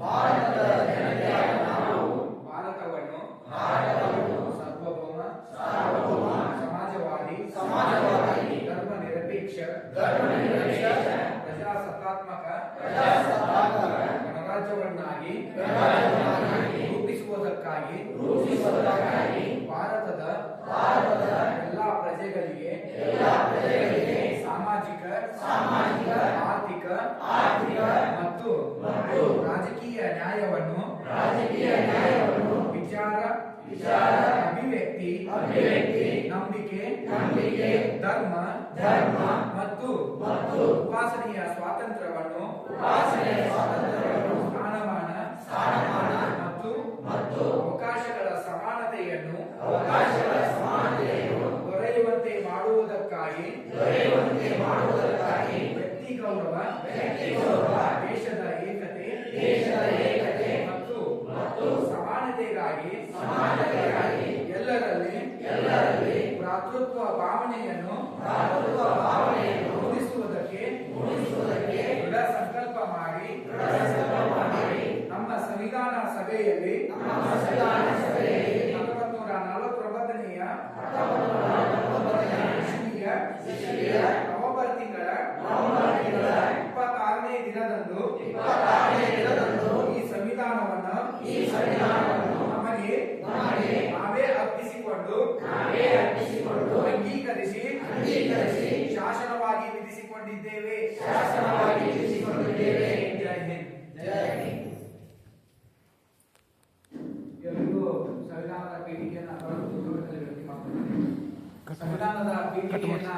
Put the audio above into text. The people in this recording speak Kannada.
ಭಾರತವನ್ನು ಸಾರ್ವಭೌಮ ಸಮಾಜವಾದಿ ಸಮಾಜವಾದಿ ಧರ್ಮ ನಿರಪೇಕ್ಷ ಧರ್ಮನಿರಪೇಕ್ಷ ಪ್ರಜಾಸತ್ತಾತ್ಮಕ ಪ್ರಜಾಸತ್ತಾತ್ಮಕ ಗಣರಾಜ್ಯವನ್ನಾಗಿ ಗಣರಾಜ್ಯವನ್ನಾಗಿ ರೂಪಿಸುವುದಕ್ಕಾಗಿ ರೂಪಿಸುವುದಕ್ಕಾಗಿ ಭಾರತದ ಭಾರತದ ಎಲ್ಲಾ ಪ್ರಜೆಗಳಿಗೆ ಎಲ್ಲಾ ಪ್ರಜೆಗಳಿಗೆ ಸಾಮಾಜಿಕ ಸಾಮಾಜಿಕ ಆರ್ಥಿಕ ಆರ್ಥಿಕ ನಂಬಿಕೆ ನಂಬಿಕೆ ಧರ್ಮ ಧರ್ಮ ಮತ್ತು ಮತ್ತು ಉಪಾಸನೆಯ ಸ್ವಾತಂತ್ರ್ಯವನ್ನು ಉಪಾಸನೆಯ ಸ್ವಾತಂತ್ರ್ಯವನ್ನು ಸ್ಥಾನಮಾನ ಸ್ಥಾನಮಾನ ಮತ್ತು ಮತ್ತು ಅವಕಾಶಗಳ ಸಮಾನತೆಯನ್ನು ಅವಕಾಶಗಳ ಸಮಾನತೆಯನ್ನು ದೊರೆಯುವಂತೆ ಮಾಡುವುದಕ್ಕಾಗಿ ದೊರೆಯುವಂತೆ ಮಾಡುವುದಕ್ಕಾಗಿ ವ್ಯಕ್ತಿ ಗೌರವ ವ್ಯಕ್ತಿ ಗೌರವ, ದೇಶದ ಏಕತೆ ದೇಶದ ಏಕತೆ ಮತ್ತು ಮತ್ತು ಸಮಾನತೆಗಾಗಿ ಸಮಾನತೆಗಾಗಿ ಭಾವನೆಯನ್ನು ಮೂಡಿಸುವುದಕ್ಕೆ ಮೂಡಿಸುವುದಕ್ಕೆ ದೃಢ ಸಂಕಲ್ಪ ಮಾಡಿ ದೃಢ ಸಂಕಲ್ಪ ಮಾಡಿ ನಮ್ಮ ಸಂವಿಧಾನ ಸಭೆಯಲ್ಲಿ ಶಾಸನವಾಗಿ ವಿಧಿಸಿಕೊಂಡಿದ್ದೇವೆ ಶಾಸನವಾಗಿ ವಿಧಿಸಿಕೊಂಡಿದ್ದೇವೆ. ಜೈ ಹಿಂದ್ ಜೈ ಹಿಂದ್. ಎಲ್ಲರಿಗೂ ಸಂವಿಧಾನದ ಪೀಠಿಕೆಯನ್ನು ಸಂವಿಧಾನದ ಪೀಠಿಕೆಯನ್ನ